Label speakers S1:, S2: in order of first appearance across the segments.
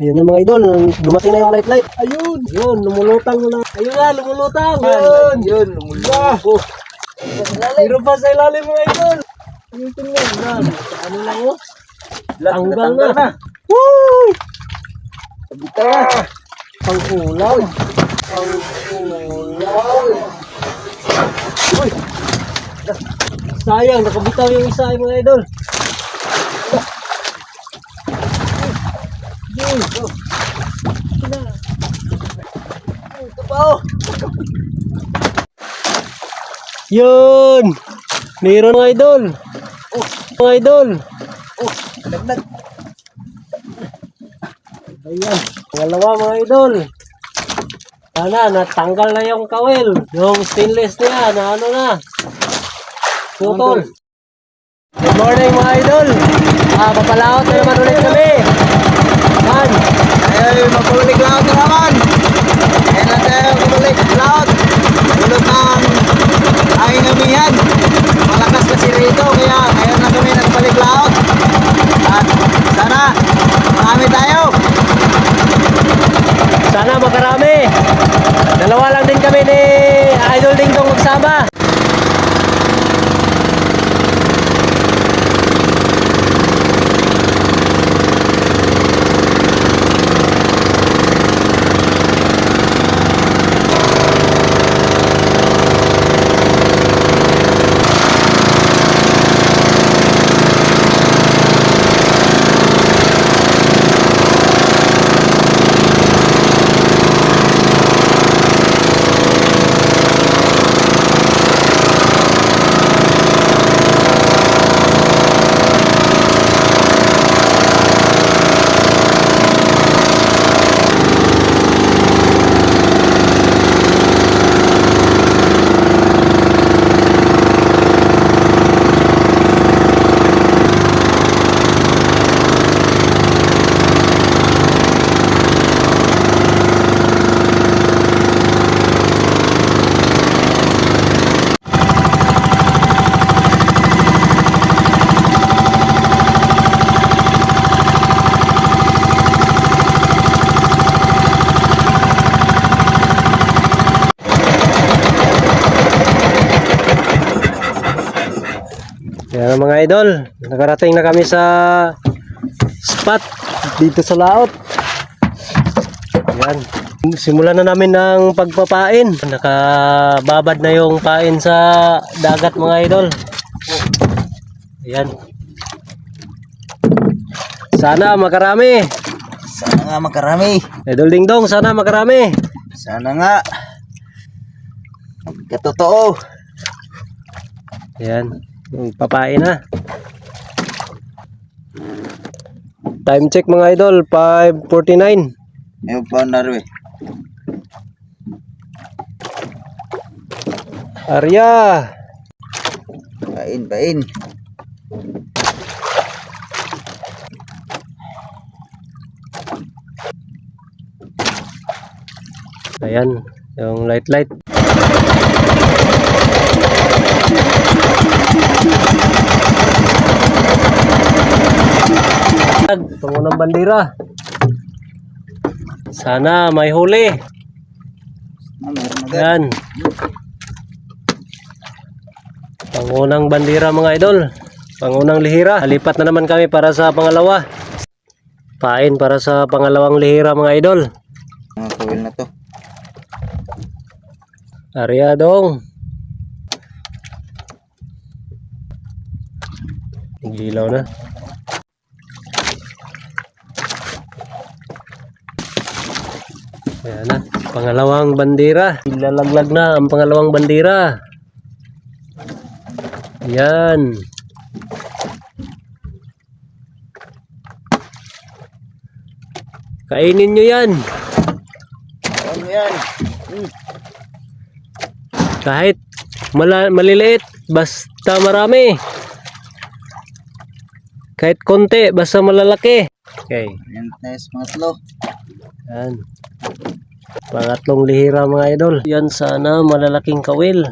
S1: Ayun na mga idol, dumating na yung light light. Ayun, yun, lumulutang na. Ayun na, lumulutang. Yun,
S2: Yun, lumulubog.
S1: Meron pa sa ilalim mga idol. Ayun, na. Ano lang oh. Tanggal na.
S2: na.
S1: Woo!
S2: Sabita na.
S1: Pangkulang. Pangkulang. Uy! Sayang, nakabitaw yung isa ay mga idol. Ito. Yun! Meron mga idol. Oh, mga idol.
S2: Oh, dagdag.
S1: Ayan, pangalawa mga idol. Sana, natanggal na yung kawil. Yung stainless niya, na ano na. Putol. Good morning mga idol. Ah, papalaot na naman ulit kami. Yan.
S2: Ay, magbalik laot na naman. Kaya na tayo magbalik laot. Ulot ng aking amihan. Malakas kasi rito, kaya ngayon na kami nagbalik laot. At sana, marami tayo.
S1: Sana makarami. Dalawa lang din kami ni Idol Ding Dong magsama. Yan mga idol, nakarating na kami sa spot dito sa laot. Yan. Simulan na namin ng pagpapain. Nakababad na yung pain sa dagat mga idol. Yan. Sana makarami.
S2: Sana nga makarami.
S1: Idol Ding Dong, sana makarami.
S2: Sana nga. Katotoo.
S1: Yan. Yung papain na. Time check mga idol, 5.49.
S2: Yung pa narwe.
S1: Arya!
S2: Pain, pain.
S1: Ayan, yung light light. Pangunang bandera. Sana may huli. Yan. Pangunang bandera mga idol. Pangunang lihira. Lipat na naman kami para sa pangalawa. Pain para sa pangalawang lihira mga idol.
S2: Mga na to.
S1: Arya dong. Gilaw na. Ayan na. Pangalawang bandera. Ilalaglag na ang pangalawang bandera. Yan. Kainin nyo yan.
S2: Ano yan?
S1: Kahit mala- maliliit, basta marami. Kahit konti, basta malalaki. Okay.
S2: Yan tayo sa pangatlo.
S1: Yan. Pangatlong lihira mga idol. Yan sana malalaking kawil.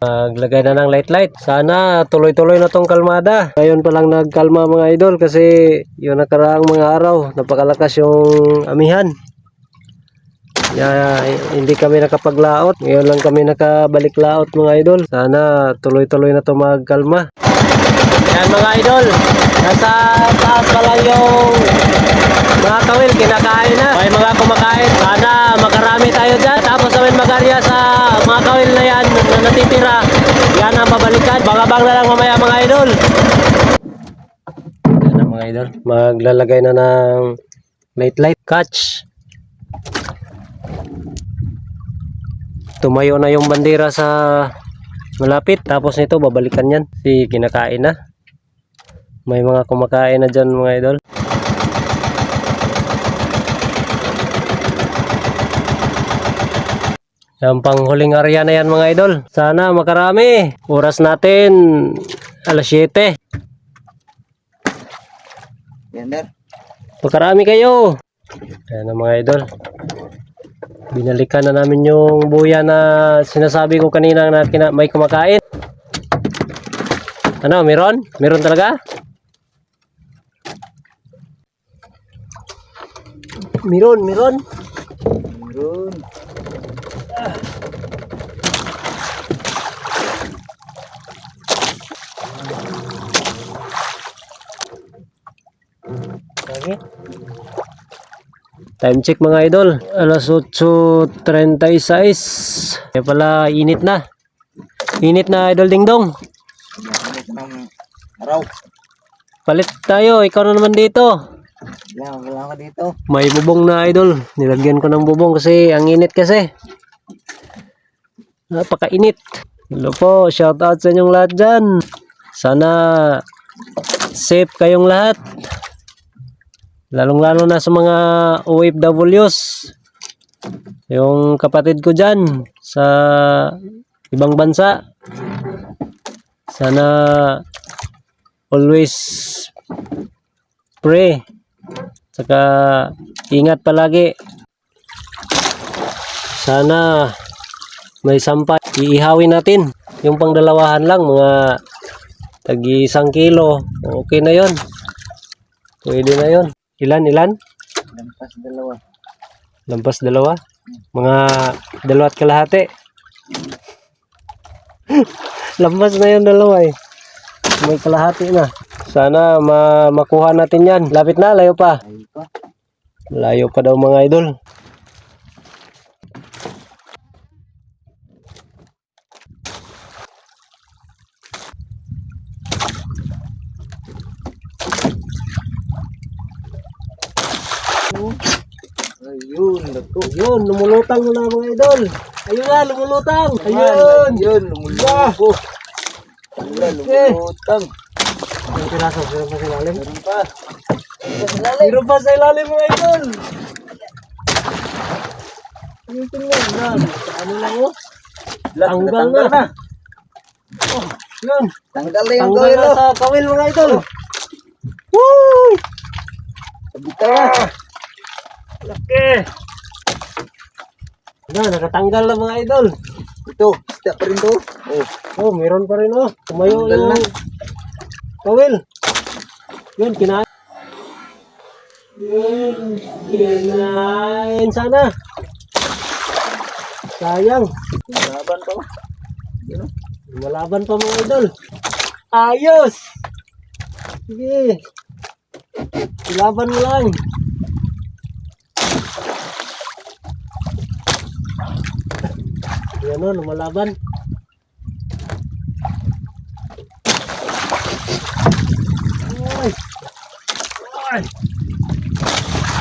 S1: Maglagay na ng light light. Sana tuloy-tuloy na tong kalmada. Ngayon pa lang nagkalma mga idol kasi yung nakaraang mga araw napakalakas yung amihan. Ya, hindi kami nakapaglaot. Ngayon lang kami nakabalik laot mga idol. Sana tuloy-tuloy na to magkalma. Yan mga idol. Nasa taas pa lang yung mga kawil, kinakain na. May mga kumakain. Sana makarami tayo dyan. Tapos namin magarya sa mga kawil na yan na natitira. Yan ang babalikan. Bangabang na lang mamaya mga idol. Yan na mga idol. Maglalagay na ng light light catch. Tumayo na yung bandera sa malapit. Tapos nito babalikan yan. Si kinakain na. May mga kumakain na dyan mga idol. Yan panghuling area na yan mga idol. Sana makarami. Oras natin alas 7.
S2: Yan, der.
S1: Makarami kayo. Yan ang mga idol. Binalikan na namin yung buya na sinasabi ko kanina na may kumakain. Ano, meron? Meron talaga? Meron, meron.
S2: Meron.
S1: Okay. Time check mga idol. Alas 8.36. Kaya pala init na. Init na idol dingdong. Palit tayo. Ikaw na naman dito.
S2: Yan, wala ka dito.
S1: May bubong na idol. Nilagyan ko ng bubong kasi ang init kasi. Napakainit. Hello po. Shout out sa inyong lahat dyan. Sana safe kayong lahat. Lalong-lalo na sa mga OFWs. Yung kapatid ko dyan sa ibang bansa. Sana always pray. Saka ingat palagi. Sana may sampay. Iihawin natin. Yung pangdalawahan lang, mga tagi isang kilo. Okay na yon. Pwede na yon. Ilan, ilan?
S2: Lampas dalawa.
S1: Lampas dalawa? Mga dalawa at kalahati. Lampas na yon dalawa eh. May kalahati na. Sana ma makuha natin yan. Lapit na, layo pa.
S2: Ay pa.
S1: Layo pa daw mga idol.
S2: Ayun, naku.
S1: Ayun, lumulutang na mga idol. Ayun na, lumulutang. Ayun.
S2: Ayun, lumulubo. Wala, lumulutang.
S1: Piraso, meron pa sa ilalim.
S2: Meron pa.
S1: Meron pa sa ilalim mga idol. Tingnan na. Sa ano lang oh. Tanggal na. Oh, yun.
S2: Tanggal na yung
S1: Tanggal
S2: gawin
S1: na
S2: oh.
S1: sa kawil mga idol. Woo!
S2: Sabita na.
S1: Laki. Na, nakatanggal na mga idol.
S2: Ito, isda pa rin to. Oh,
S1: Oh, meron pa rin oh. Tumayo yung kawil. Yun, kinain. Yun, kinain sana. Sayang.
S2: laban pa ba? Yun oh.
S1: Malaban pa mga idol. Ayos! Sige. Ilaban mo lang. Yan o, lumalaban. Ay!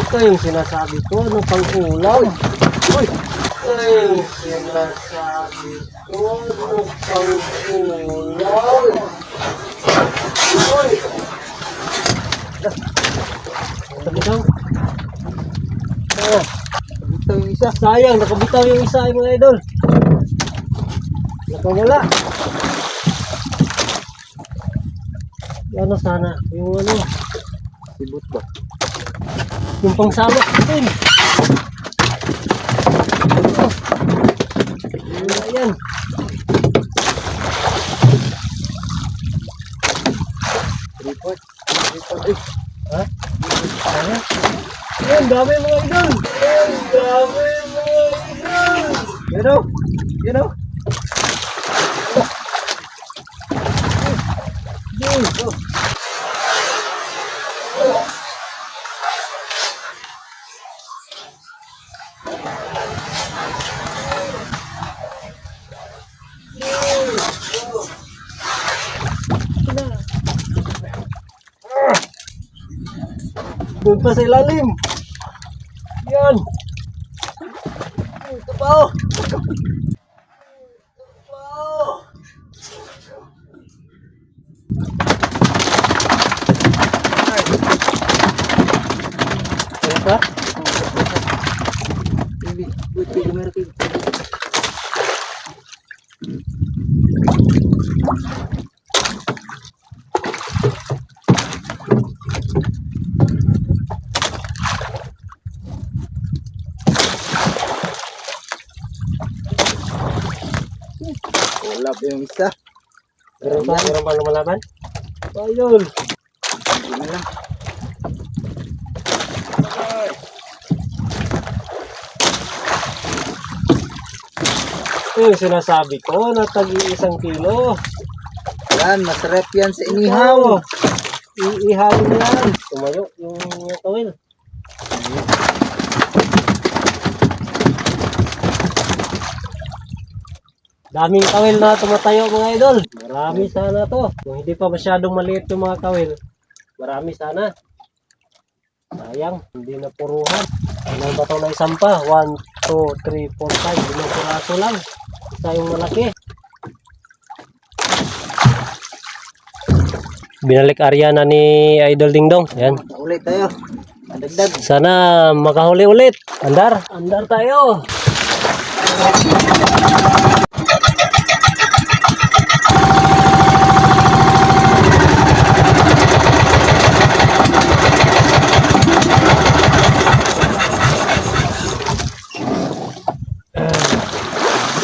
S1: Ito yung sinasabi ko, ano pang ulam? Uy! Ito yung sinasabi ko, ano pang ulam? Uy! Tabi daw. Ah,
S2: Ito yung isa.
S1: sayang, nakabitaw yung isa ay mga idol. Nakawala. Ano sana, yung ano,
S2: Sibot ba?
S1: Yung pang sabak natin. Ayan. Report. Report. Ay. Ha? Ano? Ayan, dami mga idol. Ayan, dami mga idol.
S2: You know? You know?
S1: Doon pa sa ilalim. Yan. Ito pa oh. Ito pa oh. Ano pa?
S2: Baby, wait, wait, isa.
S1: Meron pa? Meron pa lumalaban? Ayun.
S2: Hindi na lang.
S1: Ito yung sinasabi ko na tagi isang kilo.
S2: Yan, masarap yan sa inihaw.
S1: Iihawin yan. Tumayo yung tawil. Daming kawil na tumatayo mga idol. Marami sana to. Kung hindi pa masyadong maliit yung mga kawil, marami sana. Sayang, hindi na puruhan. Ilang bato na isang pa? 1, 2, 3, 4, 5. Limang piraso lang. Isa yung malaki. Binalik area na ni Idol Dingdong. Yan.
S2: Ulit tayo. Madagdag.
S1: Sana makahuli ulit. Andar. Andar tayo.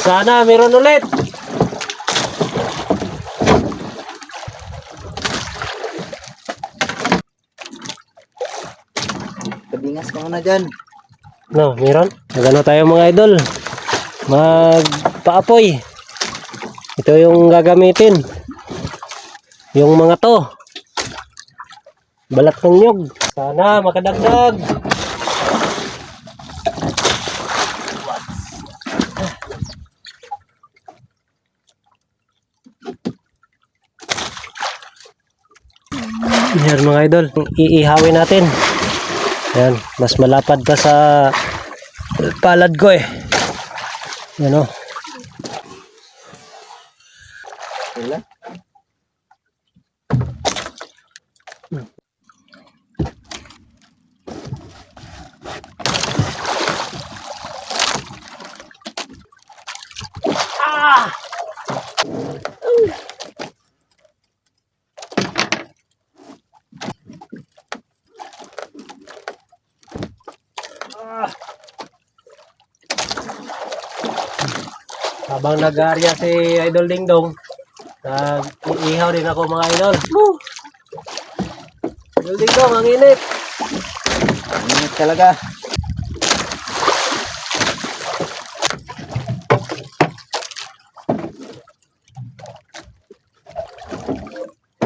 S1: Sana meron ulit.
S2: Kabingas ka muna dyan.
S1: No, meron. Nagano tayo mga idol. Magpaapoy. Ito yung gagamitin. Yung mga to. Balat ng nyog. Sana makadagdag. Yan mga idol. Iihawin natin. Yan, mas malapad pa sa palad ko eh. Yan o.
S2: Wala.
S1: Habang nag-aarya si Idol Dingdong, nag-iihaw din ako mga idol. Woo! Idol Dingdong, ang init.
S2: Init talaga.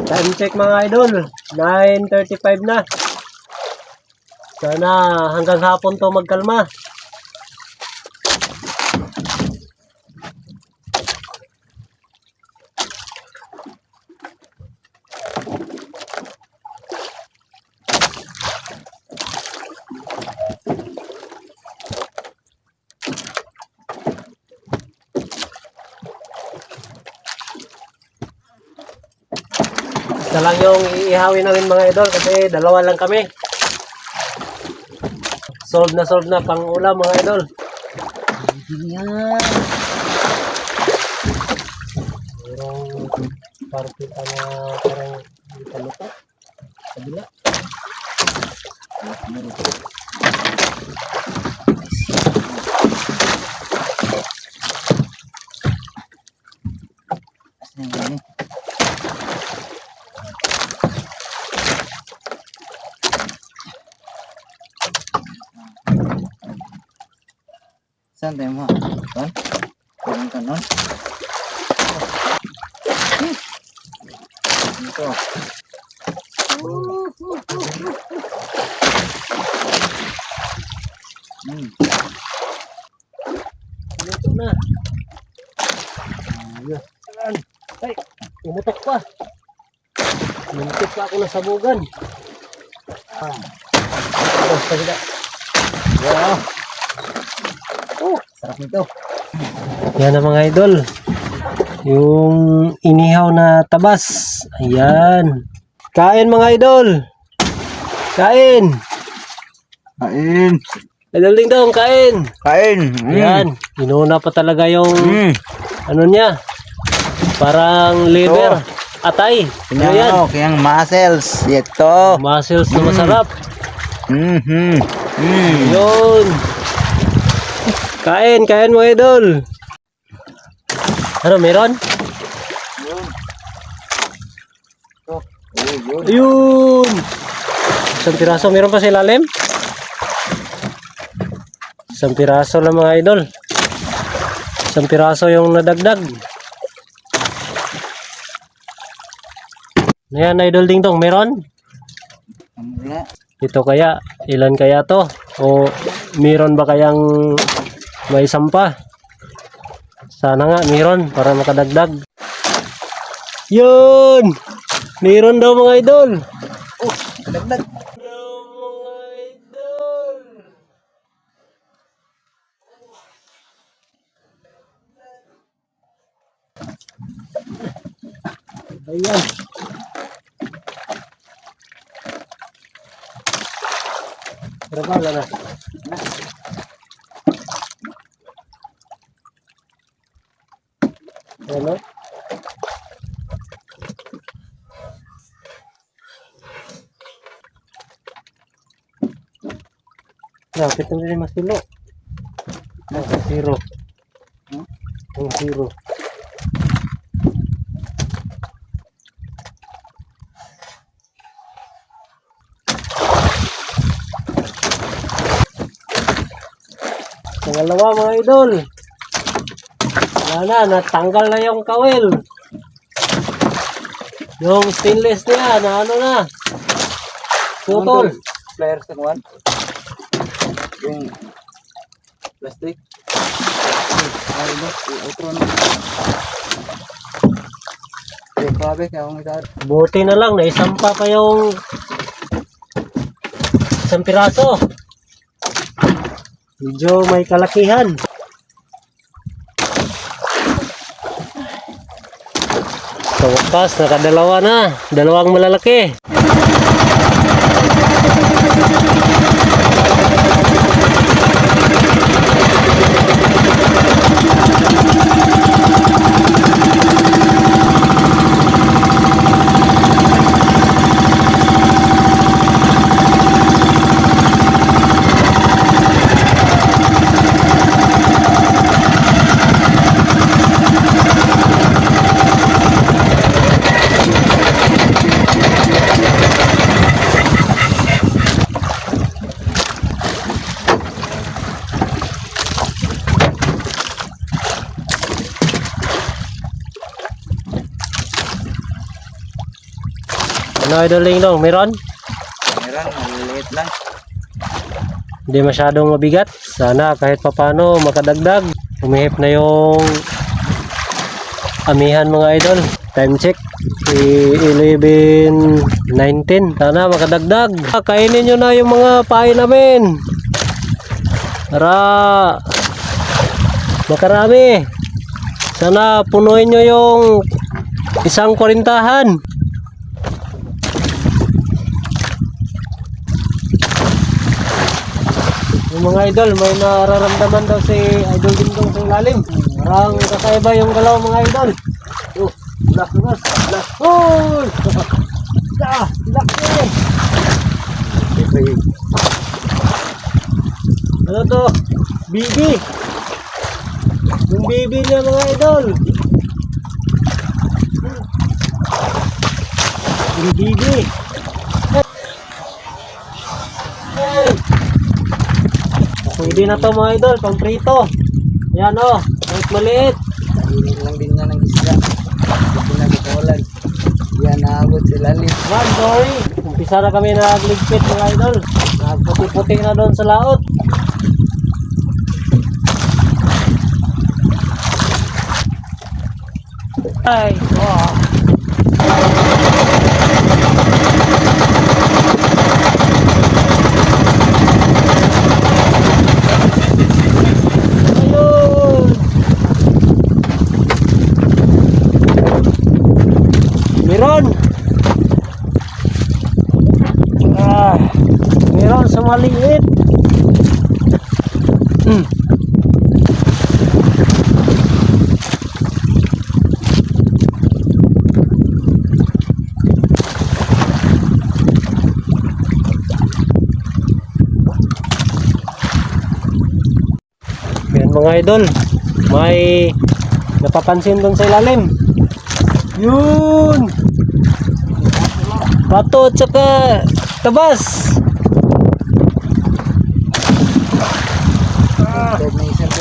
S1: Time check mga idol, 9.35 na. Sana hanggang hapon to magkalma. Isa lang iihawin namin mga idol kasi dalawa lang kami. Solve na solve na pang ulam mga idol.
S2: Yan.
S1: Merong parte pa na parang hindi pa lupa. Kabila.
S2: Asan yung ano? Saan tayo mo? Saan? Saan ka nun? Dito. Hmm.
S1: Ito na. Ayan. Ay, umutok pa. Pa ako na sabugan. Ah. Oh, sagda.
S2: Wow. Sarap nito.
S1: Yan ang mga idol. Yung inihaw na tabas. Ayan. Kain mga idol. Kain.
S2: Kain.
S1: Idol ding dong, kain.
S2: Kain. Mm.
S1: Ayan. Inuna pa talaga yung
S2: Mm.
S1: ano niya. Parang liver. Atay. Ano yan?
S2: ano, kayang muscles. Ito.
S1: Muscles na masarap.
S2: Mm-hmm. Mm.
S1: Yun. Kain, kain mga idol. Ano, meron? Ayun. Isang piraso. Meron pa sa ilalim? Isang piraso lang mga idol. Isang piraso yung nadagdag. Ayan, idol ding dong. Meron? Ito kaya, ilan kaya to? O meron ba kayang may sampa? Sana nga, meron para makadagdag. Yun! Meron daw mga idol.
S2: Oh, dagdag.
S1: Ayan. Pero wala na. Ano? Lapit na rin masilo. Nasa zero.
S2: Hmm?
S1: Ang zero. Pangalawa mga idol. Wala na, natanggal na yung kawil. Yung stainless niya, na ano na. Putol.
S2: Player sa kuwan. Yung plastic. Ay, no. Outro na. Eh, grabe. Kaya akong itad.
S1: Buti na lang, naisampa pa yung isang piraso. Medyo may kalakihan. Sa wakas, nakadalawa na. Dalawang malalaki. Idol dong, meron?
S2: Meron, maliliit lang.
S1: Hindi masyadong mabigat. Sana kahit papano makadagdag. Umihip na yung amihan mga idol. Time check. I- 11.19. Sana makadagdag. Kainin nyo na yung mga pain namin. Para makarami. Sana punuin nyo yung isang kwarintahan. Mga idol, may nararamdaman daw si Idol Dingdong sa ilalim. Parang kakaiba yung galaw mga idol. Oh, black nas, black. Oh! Ah, black eh. Ano to? Bibi. Yung bibi niya mga idol. Yung bibi. Pwede na to mga idol, pang prito. Yan o, kahit maliit.
S2: Hindi lang din niya ng isda. Hindi na bitawalan. Yan naabot sila lalim.
S1: Man, sorry. Umpisa na kami nagligpit mga idol. Nagputi-puti na doon sa laot. Ay, wow. Ayun. Meron. Ah, meron sa maliit. Hmm. Yan mga idol. May napapansin doon sa ilalim. Yun! Bato at saka tabas. Ah,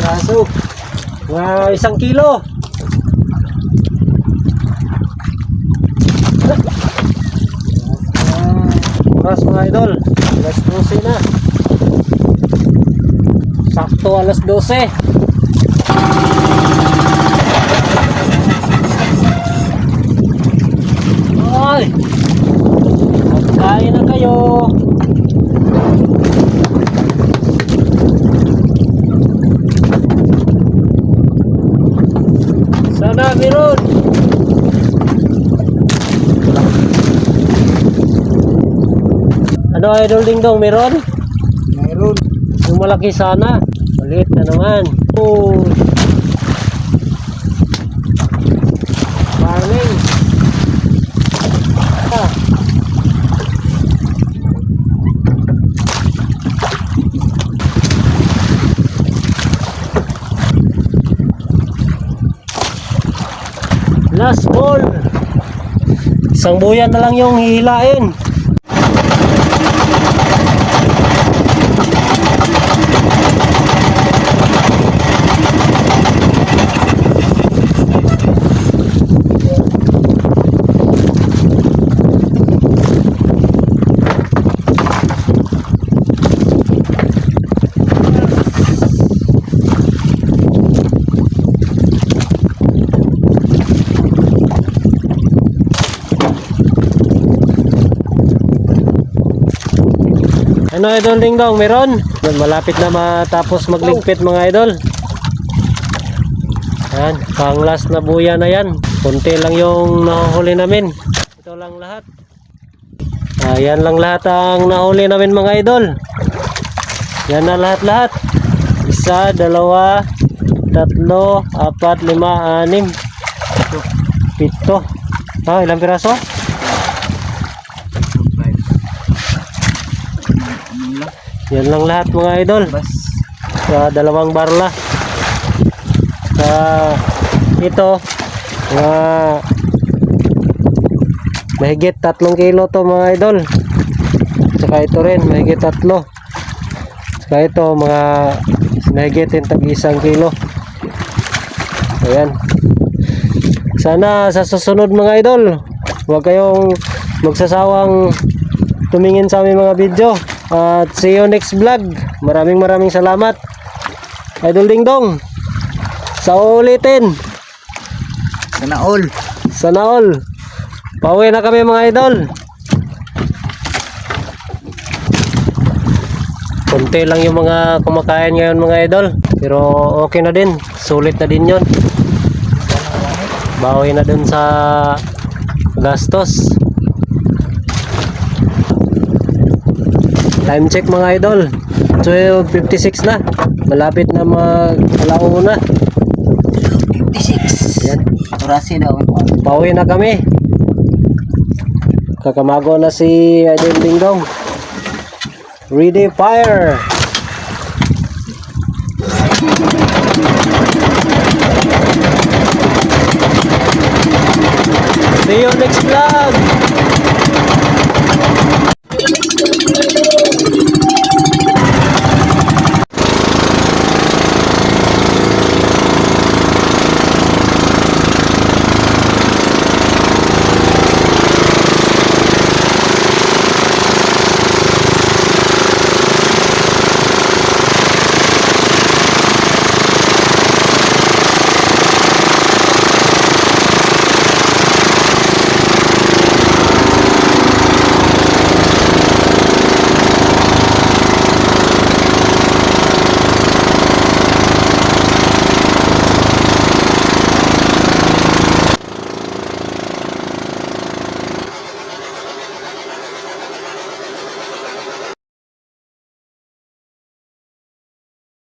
S2: Piraso.
S1: mga isang kilo. Oras mga idol. Alas 12 na. Sakto alas 12. Ay! Magkain na kayo. Sana meron. Ano idol ding dong meron?
S2: mayroon.
S1: Yung malaki sana. Maliit na naman. Oh. Farming. Ah. Last ball. Isang buyan na lang yung hihilain. Ano idol ding dong, meron? Malapit na matapos magligpit mga idol. Yan, pang last na buya na yan. Kunti lang yung nahuli namin. Ito lang lahat. Ayan lang lahat ang nahuli namin mga idol. Yan na lahat-lahat. Isa, dalawa, tatlo, apat, lima, anim, pito. Ah, ilang piraso? Yan lang lahat mga idol. Sa dalawang barla. Sa ito, mga mahigit tatlong kilo to mga idol. Saka ito rin, mahigit tatlo. Saka ito, mga mahigit yung tag isang kilo. Ayan. Sana sa susunod mga idol, huwag kayong magsasawang tumingin sa aming mga video. At see you next vlog. Maraming maraming salamat. Idol Ding Dong. Sa ulitin.
S2: Sana all.
S1: Sana all. Pauwi na kami mga idol. Kunti lang yung mga kumakain ngayon mga idol. Pero okay na din. Sulit na din yon. Bawi na dun sa gastos. Time check mga idol. 12.56 na. Malapit na mag alauna.
S2: 56.
S1: Yan.
S2: Orasi daw.
S1: Pauwi na kami. Kakamago na si Idol Dingdong. Ready fire. See you next vlog.